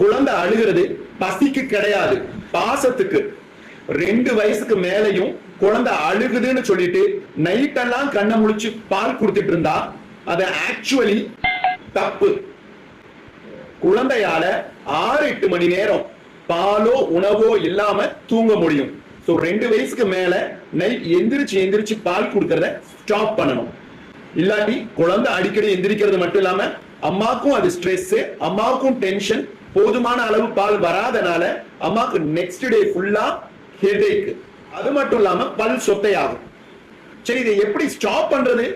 குழந்தை அழுகிறது பசிக்கு கிடையாது பாசத்துக்கு. ரெண்டு வயசுக்கு மேலையும் குழந்தை அழுகுதுன்னு சொல்லிட்டு நைட் எல்லாம் கண்ணை முழிச்சு பால் கொடுத்துட்டு இருந்தா அது ஆக்சுவலி தப்பு. குழந்தையால ஆறு எட்டு மணி நேரம் பாலோ உணவோ இல்லாம தூங்க முடியும். சோ ரெண்டு வயசுக்கு மேல நைட் எந்திரிச்சு எந்திரிச்சு பால் கொடுக்கறத ஸ்டாப் பண்ணணும். இல்லாட்டி குழந்தை அடிக்கடி எந்திரிக்கிறது மட்டும் இல்லாம அம்மாக்கும் அது ஸ்ட்ரெஸ் அம்மாவுக்கும் டென்ஷன் போதுமான அளவு பால் வராதனால அம்மாவுக்கு நெக்ஸ்ட் டே ஃபுல்லா ஹெடேக் அது மட்டும் இல்லாம பல் சொத்தையாகும். சரி இதை எப்படி ஸ்டாப் பண்றது?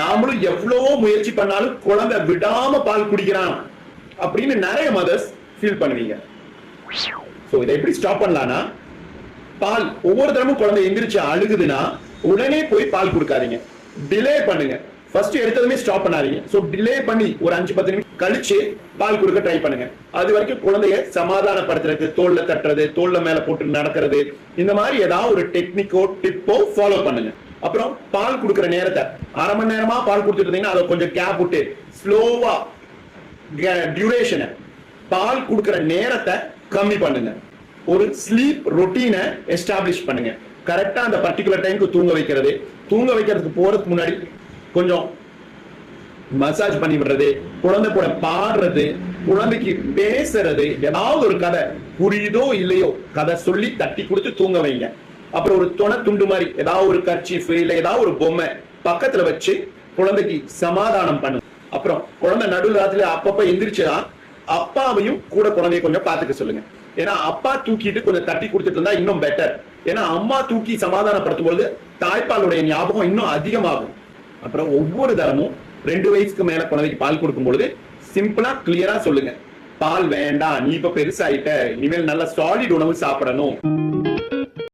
நாமளும் எவ்வளவோ முயற்சி பண்ணாலும் குழந்தை விடாம பால் குடிக்கிறான் அப்படின்னு நிறைய மதர்ஸ் ஃபீல் பண்ணுவீங்க. ஸோ இதை எப்படி ஸ்டாப் பண்ணலாம்னா பால் ஒவ்வொரு தடமும் குழந்தை எந்திரிச்சு அழுகுதுன்னா உடனே போய் பால் கொடுக்காதீங்க. டிலே பண்ணுங்க. ஃபர்ஸ்ட் எடுத்ததுமே ஸ்டாப் பண்ணாதீங்க. சோ டிலே பண்ணி ஒரு அஞ்சு பத்து நிமிஷம் கழிச்சு பால் கொடுக்க ட்ரை பண்ணுங்க. அது வரைக்கும் குழந்தைய சமாதானப்படுத்துறது தோல்ல தட்டுறது தோல்ல மேல போட்டு நடக்கிறது இந்த மாதிரி ஏதாவது ஒரு டெக்னிக்கோ டிப்போ ஃபாலோ பண்ணுங்க. அப்புறம் பால் கொடுக்குற நேரத்தை அரை மணி நேரமா பால் கொடுத்துட்டு இருந்தீங்கன்னா அதை கொஞ்சம் கேப் விட்டு ஸ்லோவா டியூரேஷனை பால் கொடுக்குற நேரத்தை கம்மி பண்ணுங்க. ஒரு ஸ்லீப் ரொட்டீனை எஸ்டாப்ளிஷ் பண்ணுங்க. கரெக்டா அந்த பர்டிகுலர் டைமுக்கு தூங்க வைக்கிறது. தூங்க வைக்கிறதுக்கு போறதுக்கு முன்னாடி கொஞ்சம் மசாஜ் பண்ணி விடுறது குழந்தை கூட பாடுறது குழந்தைக்கு பேசுறது ஏதாவது ஒரு கதை புரியுதோ இல்லையோ கதை சொல்லி தட்டி கொடுத்து தூங்க வைங்க. அப்புறம் ஒரு துணை துண்டு மாதிரி ஏதாவது ஒரு கர்ச்சீஃப் இல்ல ஏதாவது ஒரு பொம்மை பக்கத்துல வச்சு குழந்தைக்கு சமாதானம் பண்ணு. அப்புறம் குழந்தை நடுவில் ராத்திரில அப்பப்ப எந்திரிச்சா அப்பாவையும் கூட குழந்தைய கொஞ்சம் பாத்துக்க சொல்லுங்க. ஏன்னா அப்பா தூக்கிட்டு கொஞ்சம் தட்டி கொடுத்துட்டு இருந்தா இன்னும் பெட்டர் ஏன்னா அம்மா தூக்கி சமாதானப்படுத்தும் பொழுது தாய்ப்பாலுடைய ஞாபகம் இன்னும் அதிகமாகும். அப்புறம் ஒவ்வொரு தரமும் ரெண்டு வயசுக்கு மேல குழந்தைக்கு பால் கொடுக்கும் பொழுது சிம்பிளா கிளியரா சொல்லுங்க. பால் வேண்டாம் நீ இப்ப பெருசாயிட்ட. இனிமேல் நல்ல சாலிட் உணவு சாப்பிடணும்.